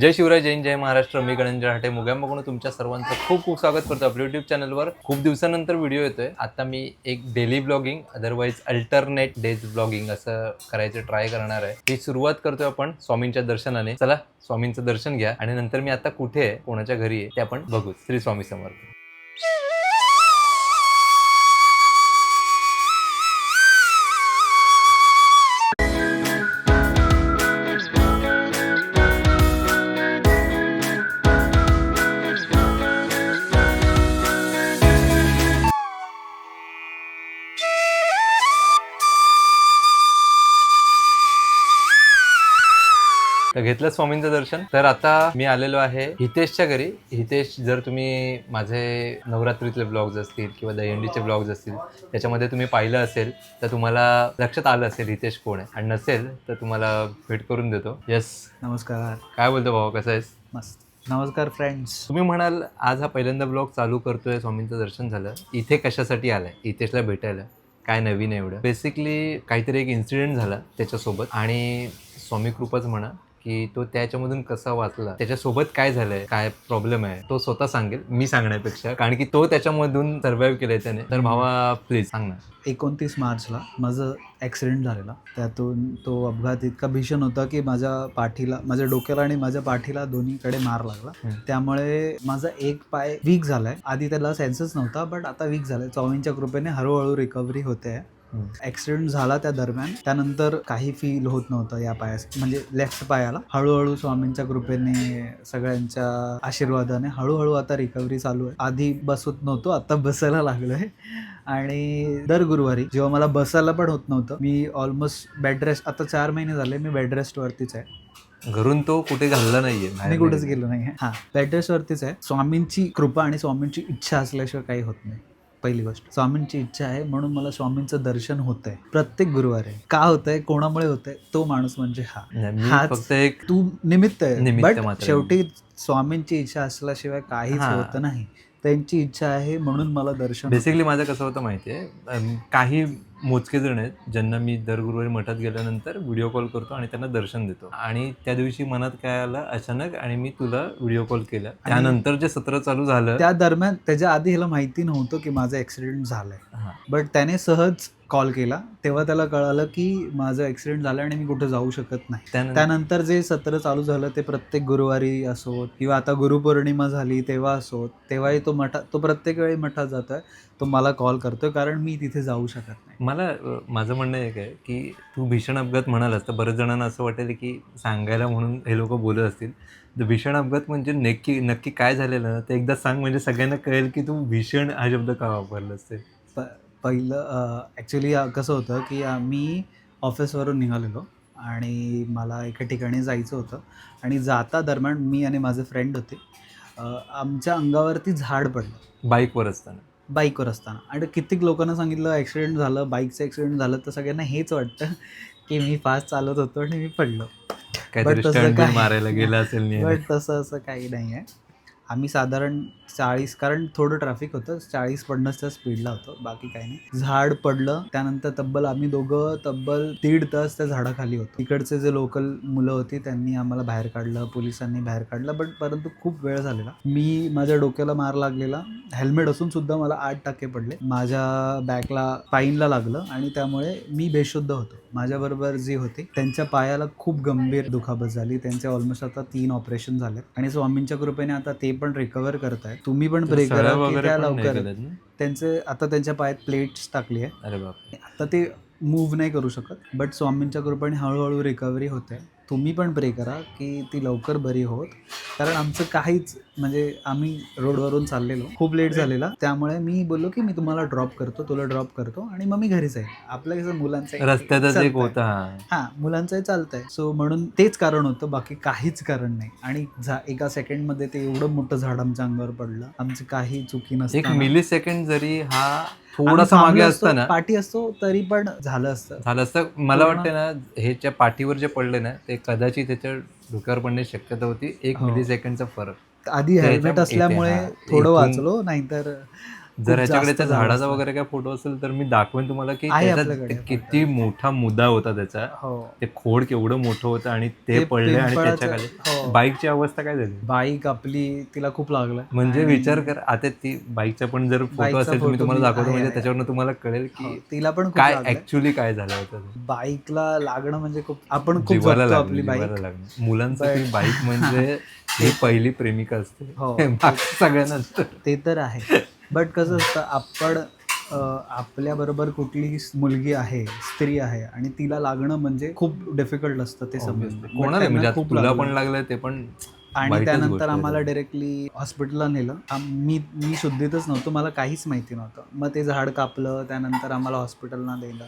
जय शिवराय जैन जय महाराष्ट्र. मी गणेश हाटे मुगांबकडून तुमच्या सर्वांचं खूप खूप स्वागत करतो. आपल्या युट्यूब चॅनलवर खूप दिवसानंतर व्हिडिओ येतोय. आता मी एक daily blogging otherwise alternate days blogging असं करायचं ट्राय करणार आहे. ही सुरुवात करतोय आपण स्वामींच्या दर्शनाने. चला स्वामींचं दर्शन घ्या. आणि नंतर मी आता कुठे आहे कोणाच्या घरी आहे ते आपण बघू. श्री स्वामी समर्थ. तर घेतलं स्वामींचं दर्शन. तर आता मी आलेलो आहे हितेशच्या घरी. हितेश जर तुम्ही माझे नवरात्रीतले ब्लॉग्स असतील किंवा दहीहंडीचे ब्लॉग्स असतील त्याच्यामध्ये तुम्ही पाहिलं असेल तर तुम्हाला लक्षात आलं असेल हितेश कोण आहे. आणि नसेल तर तुम्हाला भेट करून देतो. यस नमस्कार. काय बोलतो भाऊ? कसं आहेस? मस्त. नमस्कार फ्रेंड्स तुम्ही म्हणाल आज हा पहिल्यांदा ब्लॉग चालू करतोय स्वामींचं दर्शन झालं. इथे कशासाठी आलाय? हितेशला भेटायला. काय नवीन आहे एवढं? बेसिकली काहीतरी एक इन्सिडेंट झाला त्याच्यासोबत. आणि स्वामी कृपाच म्हणा की तो त्याच्यामधून कसा वाचला त्याच्यासोबत काय झालंय काय प्रॉब्लेम आहे तो स्वतः सांगेल मी सांगण्यापेक्षा. कारण की तो त्याच्यामधून सर्व्हाइव्ह केलंय त्याने. तर भावा प्लीज सांग ना. एकोणतीस मार्चला माझं ॲक्सिडेंट झालेला. त्यातून तो अपघात इतका भीषण होता की माझ्या पाठीला माझ्या डोक्याला आणि माझ्या पाठीला दोन्हीकडे मार लागला. त्यामुळे माझा एक पाय वीक झालाय. आधी त्याला सेन्सच नव्हता बट आता वीक झालाय. स्वामींच्या कृपेने हळूहळू रिकव्हरी होते. आहे ॲक्सिडेंट झाला त्या दरम्यान त्यानंतर काही फील होत नव्हतं या पायास म्हणजे लेफ्ट पायाला. हळूहळू स्वामींच्या कृपेने सगळ्यांच्या आशीर्वादाने हळूहळू आता रिकव्हरी चालू आहे. आधी बसत नव्हतो आता बसायला लागलोय. आणि दर गुरुवारी जेव्हा मला बसायला पण होत नव्हतं मी ऑलमोस्ट बेड रेस्ट आता चार महिने झाले मी बेड रेस्टवरतीच आहे. घरून तो कुठे घालला नाहीये मी कुठेच गेलो नाही हा बेड रेस्टवरतीच आहे. स्वामींची कृपा आणि स्वामींची इच्छा असल्याशिवाय काही होत नाही. पहिली गोष्ट. स्वामींची इच्छा आहे म्हणून मला स्वामींचं दर्शन होत आहे प्रत्येक गुरुवारी. का होत आहे कोणामुळे होत आहे तो माणूस म्हणजे हा. हाच- फक्त एक तू निमित्त आहे. निमित्त बट मात्र. शेवटी स्वामींची इच्छा असल्याशिवाय काहीच हा. होत नाही. त्यांची इच्छा आहे म्हणून मला दर्शन होतं. बेसिकली माझं कसं होतं माहिती आहे काही मोजके जण आहेत ज्यांना मी दर गुरुवारी मठात गेल्यानंतर व्हिडिओ कॉल करतो आणि त्यांना दर्शन देतो. आणि त्या दिवशी मनात काय आलं? अचानक आणि मी तुला व्हिडिओ कॉल. केला त्यानंतर जे सत्र चालू झालं त्या दरम्यान त्याच्या आधी ह्याला माहिती नव्हतं की माझं ऍक्सिडेंट झालंय. हा. बट त्याने सहज कॉल केला तेव्हा त्याला कळालं की माझं ऍक्सिडेंट झालं आणि मी कुठे जाऊ शकत नाही. त्यानंतर? त्यानंतर जे सत्र चालू झालं ते प्रत्येक गुरुवारी असोत किंवा आता गुरुपौर्णिमा झाली तेव्हा असोत तेव्हाही तो मठा तो प्रत्येक वेळी मठात जातोय तो मला कॉल करतोय कारण मी तिथे जाऊ शकत नाही. मला माझं म्हणणं एक आहे की तू भीषण अपघात म्हणालास तर बऱ्याच जणांना असं वाटेल की सांगायला म्हणून हे लोक बोलत असतील. तर भीषण अपघात म्हणजे नक्की नक्की काय झालेलं? ते एकदा सांग म्हणजे सगळ्यांना कळेल की तू भीषण हा शब्द का वापरला असते पहिलं ॲक्च्युली कसं होतं की मी ऑफिसवरून निघालेलो आणि मला एका ठिकाणी जायचं होतं आणि जाता दरम्यान मी आणि माझे फ्रेंड होते. आमच्या अंगावरती झाड पडलं. बाईकवर असताना. बाईकवर असताना. आणि कित्येक लोकांना सांगितलं ॲक्सिडेंट झालं बाईकचं ॲक्सिडेंट झालं. तर सगळ्यांना हेच वाटतं की मी फास्ट चालत होतो आणि मी पडलो. काहीतरी तसं काय- मारायला गेला असेल नाही बट तसं असं काही नाही आहे आम्ही साधारण चाळीस कारण थोडं ट्रॅफिक होतं चाळीस पन्नासच्या स्पीडला होतो बाकी काही नाही. झाड पडलं त्यानंतर तब्बल आम्ही दोघं तब्बल दीड तास त्या झाडाखाली होतो. इकडचे जे लोकल मुलं होती त्यांनी आम्हाला बाहेर काढलं पोलिसांनी बाहेर काढलं बट परंतु खूप वेळ झालेला. मी माझ्या डोक्याला मार लागलेला. हेल्मेट असून सुद्धा मला आठ टाके पडले. माझ्या बॅकला पाईनला लागलं आणि त्यामुळे मी बेशुद्ध होतो. माझ्याबरोबर जी होती त्यांच्या पायाला खूप गंभीर दुखापत झाली. त्यांचे ऑलमोस्ट आता तीन ऑपरेशन झाले आणि स्वामींच्या कृपेने आता ते पण रिकवर करत आहेत तुम्ही पण सळ्या करा की त्या लवकर? त्यांचे आता त्यांच्या पायात प्लेट्स टाकली आहे आता ते मूव्ह नाही करू शकत. बट स्वामींच्या कृपेने हळूहळू रिकव्हरी होते तुम्ही पण प्रे करा की ती लवकर बरी होत. कारण आमचं काहीच म्हणजे आम्ही रोडवरून चाललेलो. खूप लेट झालेला. त्यामुळे मी बोललो की मी तुम्हाला ड्रॉप करतो तुला ड्रॉप करतो आणि मग मी घरी जाईल आपलं कसं मुलांचं एक- रस्त्यातच एक. होता हा. मुलांचंही चालतंय. सो म्हणून तेच कारण होतं. बाकी काहीच कारण नाही. आणि एका सेकंडमध्ये ते एवढं मोठं झाड आमच्या अंगावर पडलं. आमची काही चुकी एक नसताना. मिली सेकंड जरी हा थोडासा मागे थांबलो असतो, असता ना पाठी असतो तरी पण झालं असतं. झालं असतं. मला वाटतं ना. हे ज्या पाठीवर जे पडले ना ते कदाचित त्याच्या डोक्यावर पडण्याची शक्यता होती. एक हो. मिली सेकंडचा फरक. आधी हेल्मेट असल्यामुळे हा, थोडं वाचलो नाहीतर जर ह्याच्याकडे जास्त त्या झाड झाडाचा. वगैरे काय फोटो असेल तर मी दाखवेन तुम्हाला की त्याचा. किती मोठा मुद्दा होता त्याचा हो ते खोड केवढं मोठं होतं आणि ते पडले आणि पिंपळाचं- त्याच्याखाली हो. बाईकची अवस्था काय झाली बाईक आपली तिला खूप लागलं म्हणजे विचार कर आता ती बाईकचा पण जर फोटो असेल तर मी तुम्हाला दाखवतो म्हणजे. त्याच्यावरनं तुम्हाला कळेल हो, की तिला पण काय ऍक्च्युली काय झालं होतं. बाईकला लागणं म्हणजे खूप आपण खूप जीवाला आपली बाईक मुलांसाठी But- बाईक म्हणजे ही पहिली प्रेमिका असते हो. सगळ्यांना. ते तर आहे बट कसं असतं आपण आपल्या बरोबर कुठली मुलगी आहे स्त्री आहे आणि तिला लागणं म्हणजे खूप डिफिकल्ट असतं ते समजतं म्हणजे खूप लागलं. पण लागलं ते पण आणि त्यानंतर. आम्हाला डायरेक्टली हॉस्पिटलला नेलं. मी मी शुद्धीतच नव्हतो मला काहीच माहिती नव्हतं. मग ते झाड कापलं त्यानंतर आम्हाला हॉस्पिटलला नेलं.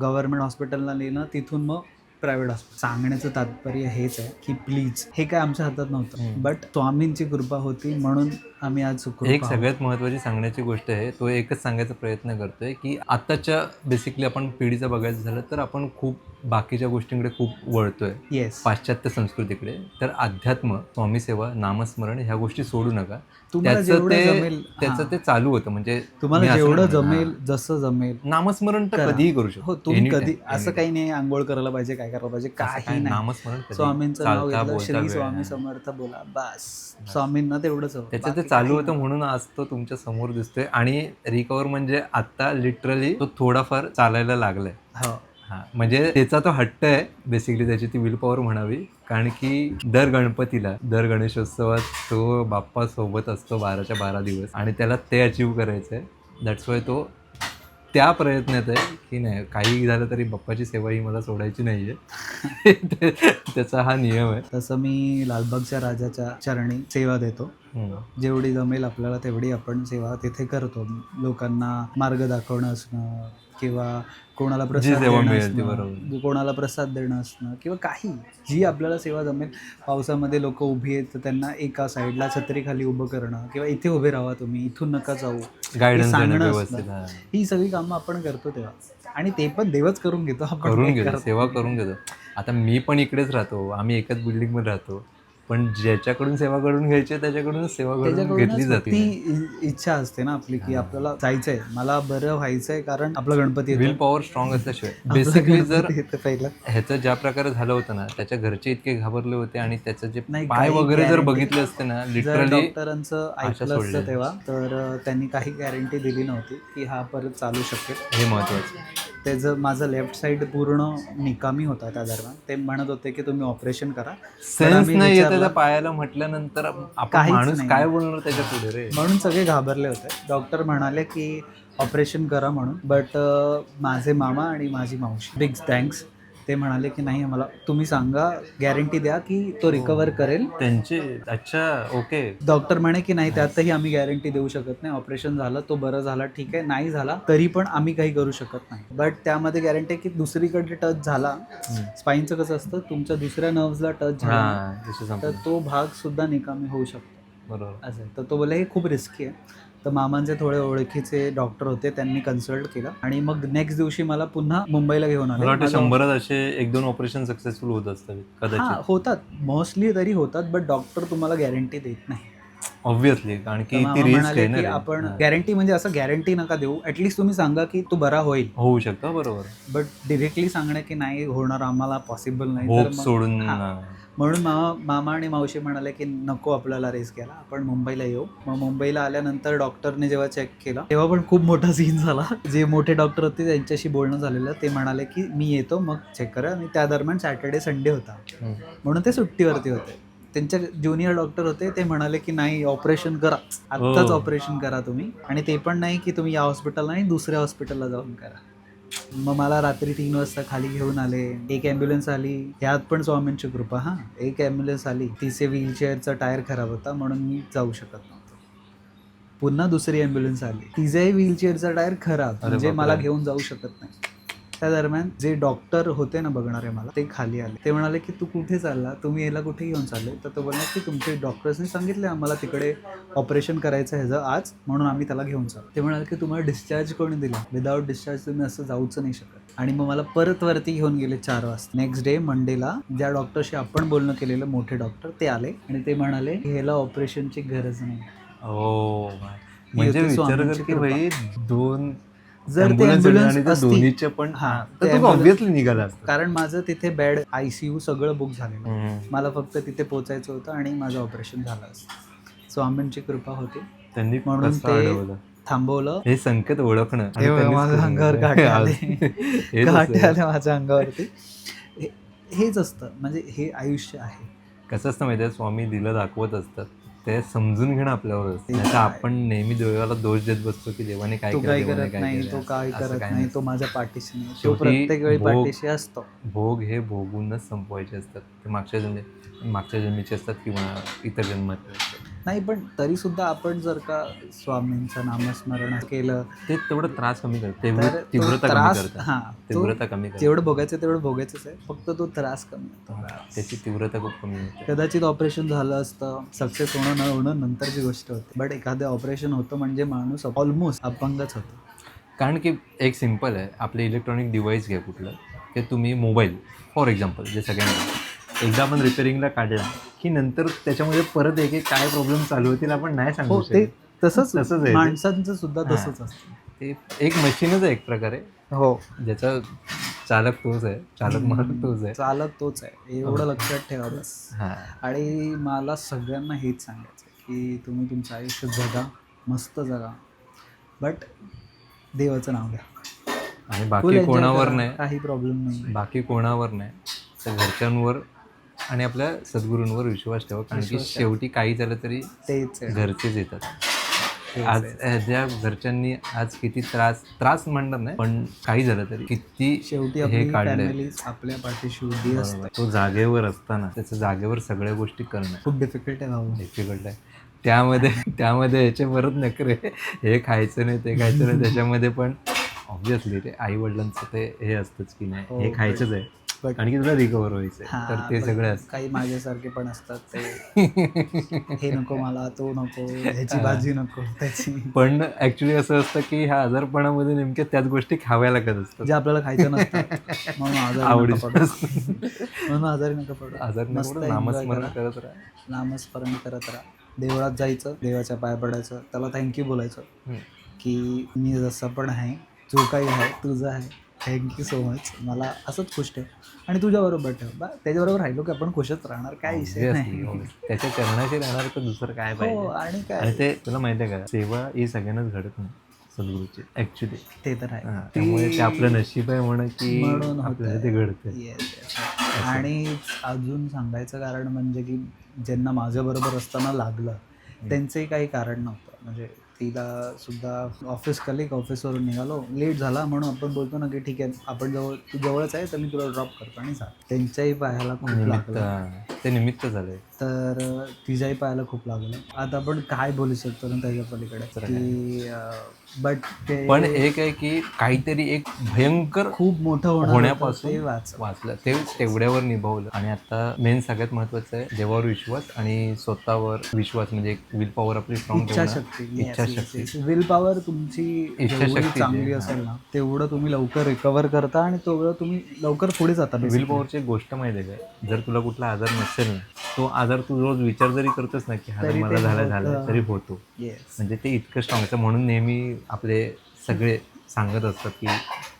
गव्हर्नमेंट हॉस्पिटलला नेलं तिथून मग प्रायव्हेट हॉस्पिटल सांगण्याचं तात्पर्य हेच आहे की प्लीज हे काय आमच्या हातात नव्हतं. बट स्वामींची कृपा होती म्हणून आम्ही आज एक. सगळ्यात महत्त्वाची सांगण्याची गोष्ट आहे तो एकच सांगायचा प्रयत्न करतोय की आत्ताच्या बेसिकली आपण पिढीचं बघायचं झालं तर आपण खूप बाकीच्या गोष्टींकडे खूप वळतोय येस पाश्चात्य संस्कृतीकडे तर अध्यात्म स्वामी सेवा नामस्मरण ह्या गोष्टी सोडू नका तुम्हाला त्याचं जेवढं ते जमेल त्याचं. ते चालू होतं म्हणजे मी तुम्हाला असं जेवढं जमेल. जसं जमेल नामस्मरण तर करा. कधीही करू शकतो हो तुम्ही Anytime, कधी असं anytime. काही नाही आंघोळ करायला पाहिजे काय करायला पाहिजे असं काही नाही नामस्मरण कधी स्वामींचं नाव चालता, घेतलं बोलता श्री वेळ, स्वामी. समर्थ बोला बस स्वामींना तेवढंच हवं. त्याचं ते बाकी चालू काही होतं म्हणून आज तो तुमच्यासमोर दिसतोय आणि रिकवर म्हणजे आता लिटरली तो थोडाफार चालायला लागलाय. हो हा म्हणजे त्याचा तो हट्ट आहे बेसिकली त्याची ती विल पॉवर म्हणावी. कारण की दर गणपतीला दर गणेशोत्सवात तो बाप्पा सोबत असतो बाराच्या बारा दिवस आणि त्याला ते अचीव करायचं आहे दॅट्स वाय तो त्या प्रयत्नात आहे की नाही काही झालं तरी बाप्पाची सेवा ही मला सोडायची नाही आहे त्याचा हा नियम आहे. तसं मी लालबागच्या राजाच्या चरणी सेवा देतो. जेवढी जमेल आपल्याला तेवढी आपण सेवा तिथे करतो. लोकांना मार्ग दाखवणं असणं किंवा कोणाला प्रसाद देणं असणं. कोणाला प्रसाद देणं असणं किंवा काही जी आपल्याला सेवा जमेल पावसामध्ये लोक उभी आहेत तर त्यांना एका साईडला छत्रीखाली उभं करणं किंवा इथे उभे राहा तुम्ही इथून नका जाऊ गायडन्स सांगणं देणं असतं. व्यवस्थित हा. ही सगळी कामं आपण करतो तेव्हा आणि ते पण देवच करून घेतो आपण करून घेतो करत सेवा. करून घेतो आता मी पण इकडेच राहतो आम्ही एकाच बिल्डिंगमध्ये राहतो पण ज्याच्याकडून सेवा करून घ्यायची त्याच्याकडून सेवा करून घेतली जाते. ती इच्छा असते ना आपली की आपल्याला जायचंय. मला बरं व्हायचंय कारण आपलं गणपती. विल पॉवर स्ट्रॉंग असल्याशिवाय. बेसिकली जर ह्याचं ज्या प्रकारे झालं होतं ना त्याच्या घरचे इतके घाबरले होते आणि त्याचं जे नाही, पाय वगैरे जर बघितले असते ना लिटरली डॉक्टरांचं ऐकलं. असतं तेव्हा तर त्यांनी काही गॅरंटी दिली नव्हती की हा परत चालू शकेल. हे महत्वाचं त्याचं माझं लेफ्ट साईड पूर्ण निकामी होता त्या दरम्यान ते म्हणत होते की तुम्ही ऑपरेशन करा. सेन्स नाही त्याच्या पायाला म्हटल्यानंतर आपण माणूस. काय बोलणार त्याच्या पुढे रे? म्हणून सगळे घाबरले होते. डॉक्टर म्हणाले की ऑपरेशन करा म्हणून. बट माझे मामा आणि माझी मावशी. बिग थँक्स ते म्हणाले की नाही मला तुम्ही सांगा गॅरंटी द्या की तो रिकवर करेल. त्यांचे अच्छा ओके डॉक्टर म्हणे की नाही त्यातही आम्ही गॅरंटी देऊ शकत नाही. ऑपरेशन झालं तो बरं झाला ठीक आहे. नाही झाला तरी पण आम्ही काही करू शकत नाही. बट त्यामध्ये गॅरंटी की दुसरीकडे टच झाला स्पाईनचं कसं असतं तुमच्या दुसऱ्या नर्व्हजला टच झाला हा तर. तो भाग सुद्धा निकामी होऊ शकतो. बरोबर. असं. तर तो बोले हे खूप रिस्की आहे. तर मामांचे थोडे ओळखीचे डॉक्टर होते त्यांनी कन्सल्ट केलं आणि मग नेक्स्ट दिवशी मला पुन्हा मुंबईला घेऊन आले मला वाटतं शंभरच असे एक दोन ऑपरेशन सक्सेसफुल होत असतात कदाचित होतात मोस्टली तरी होतात बट डॉक्टर तुम्हाला गॅरंटी देत नाही ऑब्विसली कारण तर की मामा ती रिस्क म्हणाले आहे ना की रे. आपण हा. गॅरंटी म्हणजे असं गॅरंटी नका देऊ ऍटलीस्ट तुम्ही सांगा की तू बरा होईल होऊ शकतं बरोबर बट डिरेक्टली सांगणं की नाही होणार आम्हाला पॉसिबल नाही तर होप मग- सोडून हा. हा. म्हणून मामा मामा आणि मावशी म्हणाले की नको आपल्याला रिस्क घ्यायला. आपण मुंबईला येऊ. मग मुंबईला आल्यानंतर डॉक्टरने जेव्हा चेक केलं तेव्हा पण खूप मोठा सीन झाला. जे मोठे डॉक्टर होते त्यांच्याशी बोलणं झालेलं. ते म्हणाले की मी येतो मग चेक करा. आणि त्या दरम्यान सॅटर्डे संडे होता. म्हणून ते सुट्टीवरती होते. त्यांच्या ज्युनियर डॉक्टर होते ते म्हणाले की नाही ऑपरेशन करा. आत्ताच हो. ऑपरेशन करा तुम्ही. आणि ते पण नाही की तुम्ही या हॉस्पिटलला नाही दुसऱ्या हॉस्पिटलला जाऊन करा. मग मला रात्री तीन वाजता खाली घेऊन आले. एक ॲम्ब्युलन्स आली. यात पण स्वामींची कृपा हां. एक ॲम्ब्युलन्स आली. तिचे व्हीलचेअरचा टायर खराब होता म्हणून मी जाऊ शकत नव्हतो. पुन्हा दुसरी ॲम्ब्युलन्स आली. तिचाही व्हीलचेअरचा टायर खराब म्हणजे. मला घेऊन जाऊ शकत नाही. त्या दरम्यान जे डॉक्टर होते ना बघणारे मला ते खाली आले. ते म्हणाले की तू कुठे चालला? तुम्ही याला कुठे घेऊन चालले? तर तो बोलला की तुमचे डॉक्टर्सनी सांगितले आम्हाला तिकडे ऑपरेशन करायचं ह्याचं आज म्हणून आम्ही त्याला घेऊन चाललो. ते म्हणाले की तुम्हाला डिस्चार्ज कोणी दिला? विदाऊट डिस्चार्ज तुम्ही असं जाऊच नाही शकत. आणि मग मला परत वरती घेऊन गेले चार वाजता. नेक्स्ट डे मंडेला ज्या डॉक्टरशी आपण बोलणं केलेलं मोठे डॉक्टर ते आले आणि ते म्हणाले ह्याला ऑपरेशनची गरज नाही. ओ म्हणजे विचार कर की. भाई दोन जर ते असती- पण ऑब्विसली निघाला असता. कारण माझं तिथे बेड आयसीयू सगळं बुक झालेलं. मला फक्त तिथे पोचायचं होतं आणि माझं ऑपरेशन झालं असतं. स्वामींची कृपा होती. त्यांनी म्हणून ते थांबवलं. हे संकेत ओळखणं. हे माझ्या अंगावर. काटे आले. काटे. आले माझ्या अंगावरती. हेच असतं. म्हणजे हे आयुष्य आहे. कसं असतं माहिती स्वामी दिलं दाखवत असतात. ते समजून घेणं आपल्यावर. आपण नेहमी देवाला दोष देत बसतो की देवाने काय काय करत नाही. तो काय करत नाही. तो माझ्या पाठीशी नाही तो प्रत्येक वेळी पाठीशी असतो भोग हे भोगूनच संपवायचे असतात ते मागच्या जन्मी मागच्या जन्मीचे असतात किंवा इतर जन्मातले असतात नाही पण तरी सुद्धा आपण जर का स्वामींचं नामस्मरण केलं ते तेवढं त्रास कमी करतं. तीव्रता त्रास हा तीव्रता कमी करतं. जेवढं भोगायचं तेवढं भोगायचंच आहे. फक्त तो त्रास कमी होतो. त्याची तीव्रता खूप कमी होते. कदाचित ऑपरेशन झालं असतं सक्सेस होणं न होणं नंतरची गोष्ट होती. बट एखादं ऑपरेशन होतं म्हणजे माणूस ऑलमोस्ट अपंगच होतो. कारण की एक सिंपल आहे आपले इलेक्ट्रॉनिक डिव्हाइस घ्या कुठलं ते तुम्ही मोबाईल. फॉर एक्झाम्पल जे सगळ्यांना. एकदा आपण रिपेअरिंगला काढला की नंतर त्याच्यामध्ये परत एक एक काय प्रॉब्लेम चालू होतील आपण नाही सांगू हो ते तसंच तसंच आहे. माणसांचं सुद्धा. तसंच असतं. ते एक मशीनच आहे एक प्रकारे. हो. ज्याचा चालक तोच आहे चालक मालक तोच आहे. चालक तोच आहे. एवढं लक्षात ठेवा बस. हा. आणि मला सगळ्यांना हेच सांगायचं की तुम्ही तुमचं आयुष्य जगा मस्त जगा. बट देवाचं नाव घ्या. आणि बाकी कोणावर. नाही. काही प्रॉब्लेम नाही बाकी कोणावर नाही. तर घरच्यांवर आणि आपल्या सद्गुरूंवर विश्वास ठेवा कारण की विश्वास ठेवा. शेवटी काही झालं तरी तेच आहे घरचेच येतात तेच आज आहे. ज्या घरच्यांनी आज किती त्रास त्रास म्हणणार नाही पण काही झालं तरी किती शेवटी हे आपली काढलंय. फॅमिली आपल्या पाठीशी उभी असते बरोबर. तो जागेवर असताना त्याच्या जागेवर सगळ्या गोष्टी करणं खूप डिफिकल्ट आहे भाऊ डिफिकल्ट आहे त्यामध्ये त्यामध्ये याचे परत नखरे हे खायचं नाही ते खायचं नाही त्याच्यामध्ये पण ऑब्विसली ते आई वडिलांचं ते हे असतंच की नाही हे हो, खायचंच आहे की तुला रिकवर व्हायचंय हा, तर ते सगळं असतं. काही माझ्यासारखे पण असतात ते. हे नको मला तो नको ह्याची भाजी नको त्याची. पण ऍक्च्युली असं असतं की ह्या आजारपणामध्ये नेमक्या त्याच गोष्टी खाव्या लागत असतात. जे आपल्याला खायचं नसतं म्हणून आजारी नका आवडीचं पडू. असतं. म्हणून आजारी नका पडू. आजार मस्त enjoy नामस्मरण करा. करत राहा. नामस्मरण करत राहा. देवळात जायचं देवाच्या पाय पडायचं त्याला थँक्यू बोलायचं हम्म. की मी जसं पण आहे जो काही आहे तुझं आहे. थँक्यू सो मच मला असंच खुश ठेव. आणि तुझ्याबरोबर ठेव. बा त्याच्याबरोबर राहिलो की आपण खुशच राहणार. काय विषय नाही. त्याच्या चरणाशी राहणार तर दुसरं काय हो पाहिजे? आणि काय? ते तुला माहिती आहे का सेवा ही सगळ्यांनाच घडत नाही सद्गुरूची ऍक्च्युली ते तर आहे. त्यामुळे ते आपलं नशीब आहे म्हणा की. आपल्याला ते घडते. आणि अजून सांगायचं कारण म्हणजे की ज्यांना माझ्याबरोबर असताना लागलं त्यांचंही काही कारण नव्हतं. म्हणजे तिला सुद्धा ऑफिस कलिक ऑफिसवरून निघालो. लेट झाला म्हणून आपण बोलतो ना की ठीक आहे आपण जवळ तू जवळच आहे तर मी तुला ड्रॉप करतो आणि जा. त्यांच्याही पायाला खूप लागलं. ते निमित्त झालंय तर तिच्याही पायाला खूप लागलं. आता आपण काय बोलू शकतो ना त्याच्या पलीकडे? की बट पण एक आहे की काहीतरी एक भयंकर खूप मोठं होण्यापासून वाचलं. ते तेवढ्यावर निभावलं. आणि आता मेन सगळ्यात महत्वाचं आहे देवावर विश्वास आणि स्वतःवर विश्वास म्हणजे विल पॉवर आपली स्ट्रॉंग इच्छाशक्ती. विल पॉवर तुमची इच्छाशक्ती चांगली असेल ना तेवढं तुम्ही लवकर रिकवर करता आणि तेवढं तुम्ही लवकर पुढे जाता विल. पॉवरची एक गोष्ट माहिती आहे जर तुला कुठला आजार नसेल ना तो आजार तू रोज विचार जरी करतोस ना की हा मला झाला. झाला तरी होतो. म्हणजे ते इतकं स्ट्रॉंग म्हणून नेहमी आपले सगळे सांगत असतात की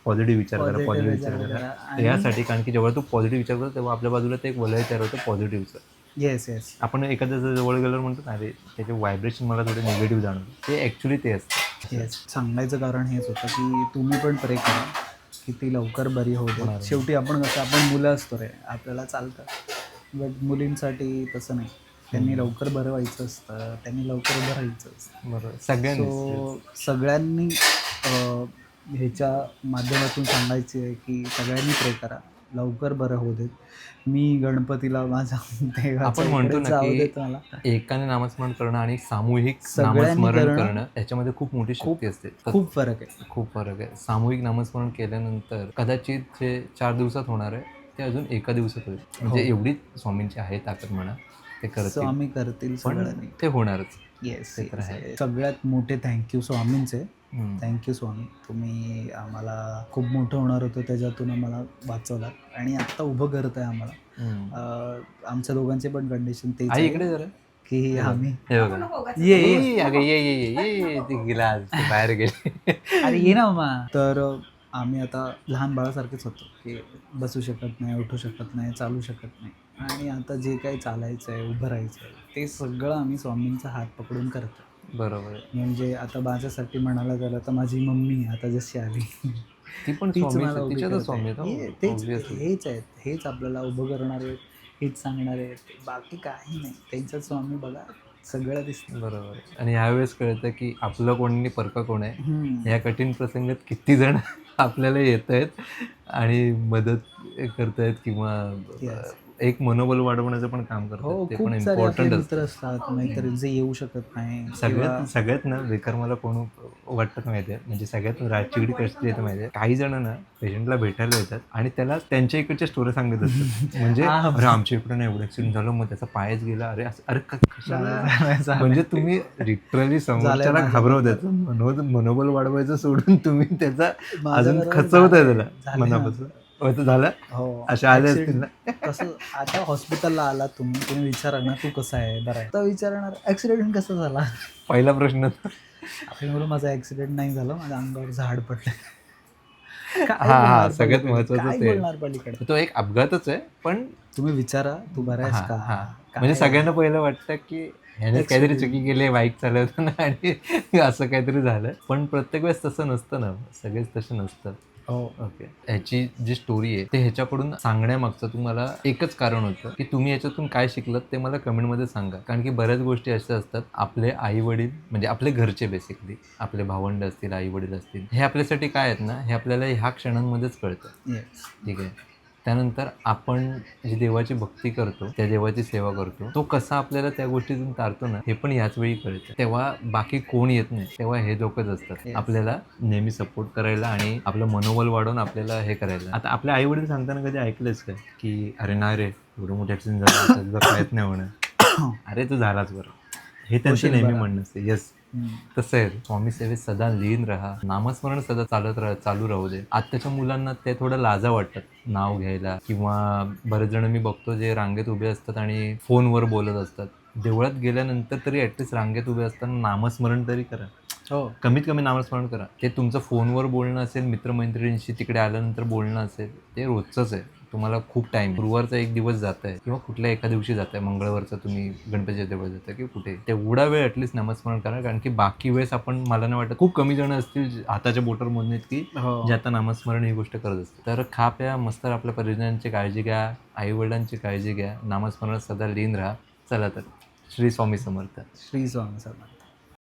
पॉझिटिव्ह विचार करा पॉझिटिव्ह विचार करा. यासाठी कारण की जेव्हा तू पॉझिटिव्ह विचार करतो तेव्हा आपल्या बाजूला ते एक वलय तयार होतं पॉझिटिव्हचं येस येस आपण एखाद्या जवळ गेल्यावर म्हणतो ना अरे त्याचे व्हायब्रेशन मला थोडे निगेटिव्ह जाणवते. ते ॲक्च्युली ते असतं. येस सांगायचं कारण हेच होतं की तुम्ही पण प्रे करा की ती लवकर बरी. दे. शेवटी आपण कसं आपण मुलं असतो रे आपल्याला चालतं. बट मुलींसाठी तसं नाही. त्यांनी लवकर बरं व्हायचं असतं त्यांनी लवकर उभं राहायचं असतं. बरोबर सगळ्यांनी सो सगळ्यांनी अं, ह्याच्या माध्यमातून सांगायचे आहे की सगळ्यांनी प्रे करा. लवकर बरं होऊ देत. मी गणपतीला माझा आपण म्हणतो इकडे ना जाऊ की देत मला. एकाने नामस्मरण करणं आणि सामूहिक सगळ्यांनी नामस्मरण करणं करणं याच्यामध्ये खूप मोठी शक्ती असते. तर खूप फरक आहे. खूप फरक आहे. सामूहिक नामस्मरण केल्यानंतर कदाचित जे चार दिवसात होणार आहे ते अजून एका दिवसात होईल. म्हणजे हो. एवढी स्वामींची आहे ताकद म्हणा. ते करतील. स्वामी करतील पण सगळ्यांनी. ते होणारच. येस ते तर आहे. सगळ्यात मोठे थँक्यू स्वामींचे. हम्म. Thank you Swami. तुम्ही आम्हाला खूप मोठं होणार होतं त्याच्यातून आम्हाला वाचवलात आणि आत्ता उभं करत आहे आम्हाला. हम्म. अं, आमच्या दोघांचे पण कंडिशन तेच आई आहे. इकडे जरा. की आम्ही. हे बघा. ये ये ये ये ये ये ये ती गेला आज ती बाहेर गेली. अरे ये ना मामा. तर आम्ही आता लहान बाळासारखेच होतो की बसू शकत नाही उठू शकत नाही चालू शकत नाही. आणि आता जे काही चालायचं आहे उभं राहायचं आहे ते सगळं आम्ही स्वामींचा हात पकडून करतो बरोबर. म्हणजे आता माझ्यासाठी म्हणायला झालं तर माझी मम्मी आता जशी आली ती पण तीच स्वामी मला उभी करते. हो. तेच. हेच आहेत हेच आपल्याला उभं करणारे आहेत, हेच सांगणारे आहेत बाकी काही नाही त्यांचा स्वामी बघा सगळं दिसतं बरोबर. आणि यावेळेस कळतं की आपलं कोण परका कोण आहे. या कठीण प्रसंगात किती जण आपल्याला येत आहेत आणि मदत करतायत किंवा. एक मनोबल वाढवण्याचं पण काम हो करतात ते खूप पण इम्पॉर्टंट मित्र असतात नाहीतर जे येऊ शकत नाही सगळ्यात सगळ्यात ना बेकार मला कोण वाटतं माहिती आहे? म्हणजे सगळ्यात राजचिगडी कसली येतं माहिती आहे. काही जण ना पेशंटला भेटायला येतात आणि त्याला त्यांच्या इकडच्या स्टोरी सांगत असतात. म्हणजे हा. अरे आमच्या इकडे ना एवढं ऍक्सिडेंट झालं मग त्याचा पायच गेला. अरे असं- अरे कशाला. म्हणजे तुम्ही लिटरली समोरच्याला मनो मनोबल वाढवायचं सोडून तुम्ही त्याचा अजून खचवताय त्याला. मनापासून. झालं हो अशा आले Accident. असतील ना कसं आता हॉस्पिटलला आला तुम्ही तुम्ही विचारा ना तू कसा आहे बरं आहे तर विचारणार ऍक्सिडेंट कसा झाला पहिला प्रश्न. आपण बोलू माझा ऍक्सिडेंट नाही झाला माझ्या अंगावर झाड पडलं काय हा, हा, बोलणार सगळ्यात पलीकडे? काय ते. बोलणार पलीकडे तो एक अपघातच आहे पण तुम्ही विचारा तू बरा आहेस हा, का हा. काय म्हणजे सगळ्यांना पहिलं वाटतं की ह्याने काहीतरी. चुकी केली बाईक चालवताना आणि असं काहीतरी झालं पण प्रत्येक वेळेस तसं नसतं ना सगळेच तसं नसतं ओके ह्याची जी स्टोरी आहे ते ह्याच्याकडून सांगण्यामागचं तुम्हाला एकच कारण होतं की तुम्ही याच्यातून काय शिकलात ते मला कमेंटमध्ये सांगा. कारण की बऱ्याच गोष्टी अशा असतात आपले आई वडील म्हणजे आपले घरचे बेसिकली आपले भावंड असतील आई वडील असतील हे आपल्यासाठी काय आहेत ना हे आपल्याला ह्या क्षणांमध्येच कळतं. ठीक आहे? त्यानंतर आपण जी देवाची भक्ती करतो त्या देवाची सेवा करतो तो कसा आपल्याला त्या गोष्टीतून तारतो ना हे पण याच वेळी कळतं. तेव्हा बाकी कोण येत नाही तेव्हा हे लोकच असतात. आपल्याला नेहमी सपोर्ट करायला आणि आपलं मनोबल वाढवून आपल्याला हे करायला. आता आपल्या आई वडील सांगताना कधी ऐकलंच काय की अरे नाही रे एवढं मोठं ऍक्सिडेंट झालं काहीच नाही होणार. अरे तू झालाच बरं. हे त्यांचं नेहमी. म्हणणं असते. येस तसं आहे स्वामी सेवेत सदा लीन राहा नामस्मरण सदा चालत राहा चालू राहू दे. आत्ताच्या मुलांना ते थोडं लाजा वाटतात नाव घ्यायला. किंवा बरेच जण मी बघतो जे रांगेत उभे असतात आणि फोनवर बोलत असतात. देवळात गेल्यानंतर तरी ॲटलिस्ट रांगेत उभे असताना नामस्मरण तरी करा. हो. कमीत कमी नामस्मरण करा. ते तुमचं फोनवर बोलणं असेल मित्रमैत्रिणींशी तिकडे आल्यानंतर बोलणं असेल ते रोजचंच आहे. तुम्हाला खूप टाईम गुरुवारचा एक दिवस जात आहे किंवा कुठल्या एका दिवशी जात आहे मंगळवारचा तुम्ही गणपतीच्या देवळात जाता किंवा कुठे तेवढा वेळ ॲटलिस्ट नामस्मरण करा कारण की बाकी वेळेस आपण मला नाही वाटत खूप कमी जण असतील हाताच्या बोटर मोजणे की हो. जे आता नामस्मरण ही गोष्ट करत असते तर खा प्या मस्त आपल्या परिजनांची काळजी घ्या आई वडिलांची काळजी घ्या नामस्मरण सदा लीन राहा. चला तर श्री स्वामी समर्थ. श्री स्वामी समर्थ.